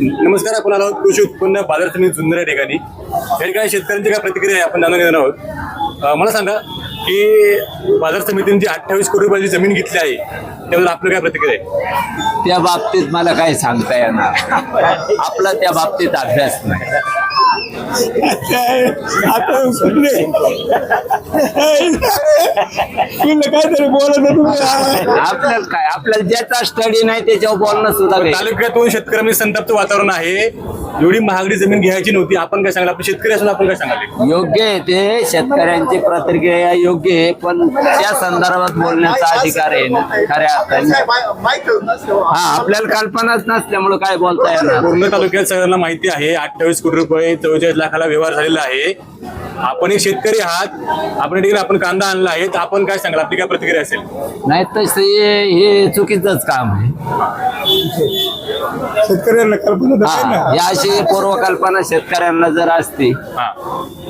नमस्कार आपण आलो आहोत कृषी उत्पन्न बाजार समिती जुन्नर या ठिकाणी. या ठिकाणी शेतकऱ्यांची काय प्रतिक्रिया आहे आपण जाणून घेणार आहोत. मला सांगा की बाजार समितीने जी अठ्ठावीस कोटी रुपयाची जमीन घेतली आहे त्याबद्दल आपलं काय प्रतिक्रिया आहे? त्या बाबतीत मला काही सांगता येणार. आपला त्या बाबतीत अभ्यास नाही. आता सुनले तुला काहीतरी बोलत होतो मी. आपल्याला काय? आपल्याला ज्याचा स्टडी नाही त्याच्यावर बोलणं सुद्धा काही. तालुक्यातून शेतकऱ्यांमध्ये संतप्त वातावरण आहे. एवढी महागडी जमीन घ्यायची नव्हती. आपण काय सांगाल आपण शेतकरी असून आपण काय सांगाल योग्य आहे ते. शेतकऱ्यांची प्रतिक्रिया योग्य आहे पण त्या संदर्भात बोलण्याचा अधिकार आहे ना खऱ्या अर्थाने. हा आपल्याला कल्पनाच नसल्यामुळे काय बोलता येणार? पूर्ण तालुक्यात सगळ्यांना माहिती आहे अठ्ठावीस कोटी रुपये चौवेचाळीस लाखाला व्यवहार झालेला आहे. आपण एक शेतकरी आहात. आपण ठिकाणी आपण कांदा आणला आहे. तर आपण काय सांगाल? आपली काय प्रतिक्रिया असेल? नाही तसे हे चुकीचंच काम आहे. शेतकऱ्यांना कल्पना या अशी पूर्वकल्पना शेतकऱ्यांना जर असती हा.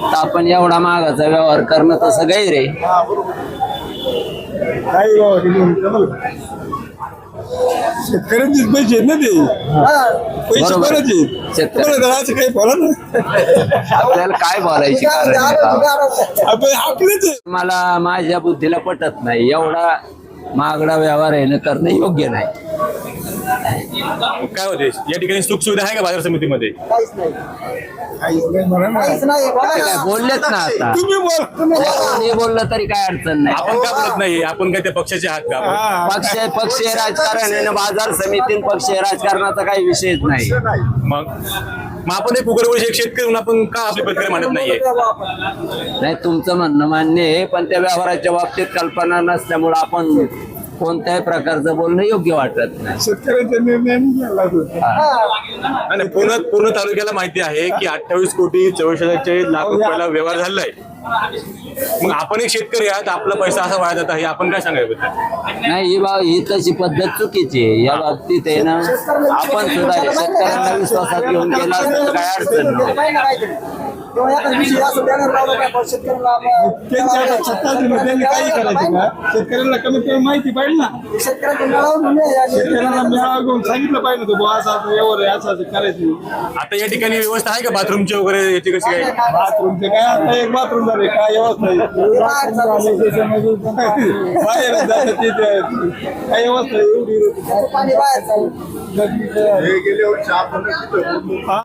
तर आपण एवढा महागाचा व्यवहार करणं तसं गैर आहे. शेतकऱ्यांचेच पैसे आहेत ना ते पैसे बरोबर. कोणाचे? शेतकरी. तुम्हाला काही बोला ना आपल्याला काय बोलायची कारण आहे का? आपण आपलेच आहे. मला माझ्या बुद्धीला पटत नाही एवढा महागडा व्यवहार आहे ना करणं योग्य नाही काय होते? या ठिकाणी सुख सुविधा आहे का बाजार समितीमध्ये? बोललेच ना आता. तुम्ही बोला तुम्ही बोला. कोणी बोललं तरी काय अडचण नाही. आपण का बोलत नाही आपण काय त्या पक्षाचे आहात का आपण? हा, पक्ष पक्षीय राजकारण आहे ना बाजार समिती पक्षीय राजकारणाचा काही विषयच नाही. मग? मग आपण एक उग्रवंशी एक शेतकरी म्हणून आपण का आपली प्रतिक्रिया मांडत नाहीये? नाही तुमचं म्हणणं मान्य आहे पण त्या व्यवहाराच्या बाबतीत कल्पना नसल्यामुळं आपण कोणत्याही प्रकारचं बोलणं योग्य वाटत नाही. शेतकऱ्यांचा निर्णय नाही. आणि पूर्ण पूर्ण तालुक्याला माहिती आहे की अठ्ठावीस कोटी चौवेचाळीस लाख रुपयाला व्यवहार झालेला आहे मग आपण एक शेतकरी आहात आपला पैसा असा वाया जात आहे आपण काय सांगायचं नाही ही बाब ही तशी पद्धत चुकीची आहे. या बाबतीत आहे ना आपण सुद्धा शेतकऱ्यांना विश्वासात घेऊन असं काय त्यांच्या त्यांनी काही करायचं का? शेतकऱ्यांना कमीत कमी माहिती पाहिजे ना. शेतकऱ्यांना मिळावं सांगितलं पाहिजे होतं बुवा असं असं व्यवहार आहे असं असं करायचं. आता या ठिकाणी व्यवस्था आहे का बाथरूमची वगैरे याची कशी काय? बाथरूमचे काय आता एक बाथरूम झाले काय व्यवस्था आहे? बाहेर तिथे. काय व्यवस्था आहे? एवढी. पाणी बाहेर चालू. गर्दीचं- हा?